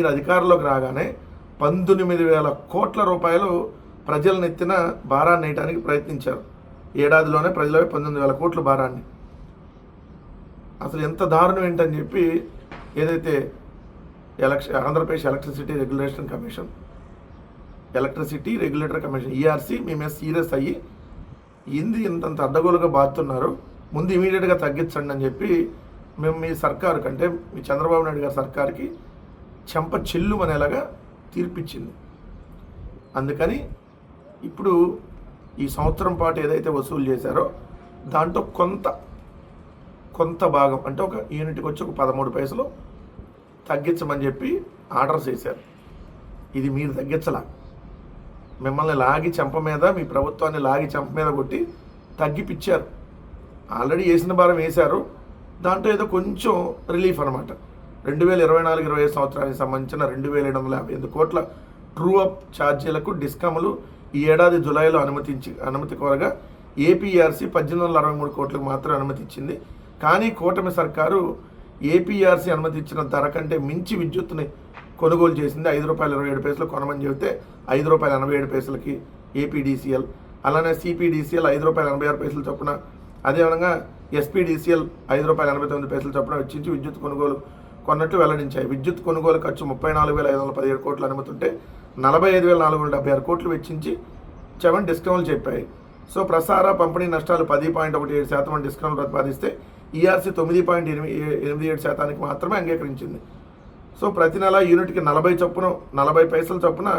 మీరు అధికారంలోకి రాగానే పంతొమ్మిది వేల కోట్ల రూపాయలు ప్రజల నెత్తిన భారాన్ని వేయడానికి ప్రయత్నించారు. ఏడాదిలోనే ప్రజలపై పంతొమ్మిది వేల కోట్ల భారాన్ని. అసలు ఎంత దారుణం ఏంటని చెప్పి ఏదైతే election Andhra Pradesh electricity regulation commission electricity regulator commission ERC మేము సీరియస్ అయ్యి ఏంది ఇంతంత అడ్డగోలుగా బాధుతున్నారు ముందు ఇమీడియట్గా తగ్గించండి అని చెప్పి మేము మీ సర్కారు కంటే మీ చంద్రబాబు నాయుడు గారి సర్కార్కి చెంప చెల్లు అనేలాగా తీర్పిచ్చింది. అందుకని ఇప్పుడు ఈ సంవత్సరం పాటు ఏదైతే వసూలు చేశారో దాంట్లో కొంత కొంత భాగం అంటే ఒక యూనిట్కి వచ్చి ఒక పదమూడు పైసలు తగ్గించమని చెప్పి ఆర్డర్ చేశారు. ఇది మీరు తగ్గించలా. మిమ్మల్ని లాగి చెంప మీద మీ ప్రభుత్వాన్ని లాగి చెంప మీద కొట్టి తగ్గిపిచ్చారు. ఆల్రెడీ వేసిన భారం వేశారు. దాంట్లో ఏదో కొంచెం రిలీఫ్ అనమాట రెండు వేల ఇరవై నాలుగు ఇరవై ఐదు సంవత్సరానికి సంబంధించిన రెండు వేల ఏడు వందల యాభై ఎనిమిది కోట్ల ట్రూ అప్ ఛార్జీలకు డిస్కమ్లు ఈ ఏడాది జులైలో అనుమతించి అనుమతి కోరగా ఏపీఆర్సీ పద్దెనిమిది వందల అరవై మూడు కోట్లకు మాత్రం అనుమతి ఇచ్చింది కానీ కూటమి సర్కారు ఏపీఆర్సీ అనుమతి ఇచ్చిన ధర కంటే మించి విద్యుత్తుని కొనుగోలు చేసింది ఐదు రూపాయల ఇరవై ఏడు పైసలు కొనమని చెబితే ఐదు రూపాయల ఎనభై ఏడు పైసలకి ఏపీడీసీఎల్ అలానే సిపిడిసిఎల్ ఐదు రూపాయల ఎనభై ఆరు పైసలు చొప్పున అదేవిధంగా ఎస్పీడీసీఎల్ ఐదు రూపాయల ఎనభై తొమ్మిది పైసలు చొప్పున వెచ్చించి విద్యుత్ కొనుగోలు కొన్నట్లు వెల్లడించాయి. విద్యుత్ కొనుగోలు ఖర్చు ముప్పై నాలుగు వేల ఐదు వందల పదిహేడు కోట్లు అనుమతుంటే నలభై ఐదు వేల నాలుగు వందల డెబ్బై ఆరు కోట్లు వెచ్చించి సెవెన్ డిస్కౌంట్లు చెప్పాయి. సో ప్రసార పంపిణీ నష్టాలు పది పాయింట్ ఒకటి ఏడు శాతం అని డిస్కౌంట్ ప్రతిపాదిస్తే ఈఆర్సీ తొమ్మిది పాయింట్ ఎనిమిది ఎనిమిది ఏడు శాతానికి మాత్రమే అంగీకరించింది. సో ప్రతి నెల యూనిట్కి నలభై చొప్పున నలభై పైసల చొప్పున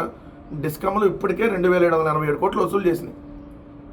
డిస్కౌంట్లు ఇప్పటికే రెండు వేల ఏడు వందల ఎనభై ఏడు కోట్లు వసూలు చేసినాయి.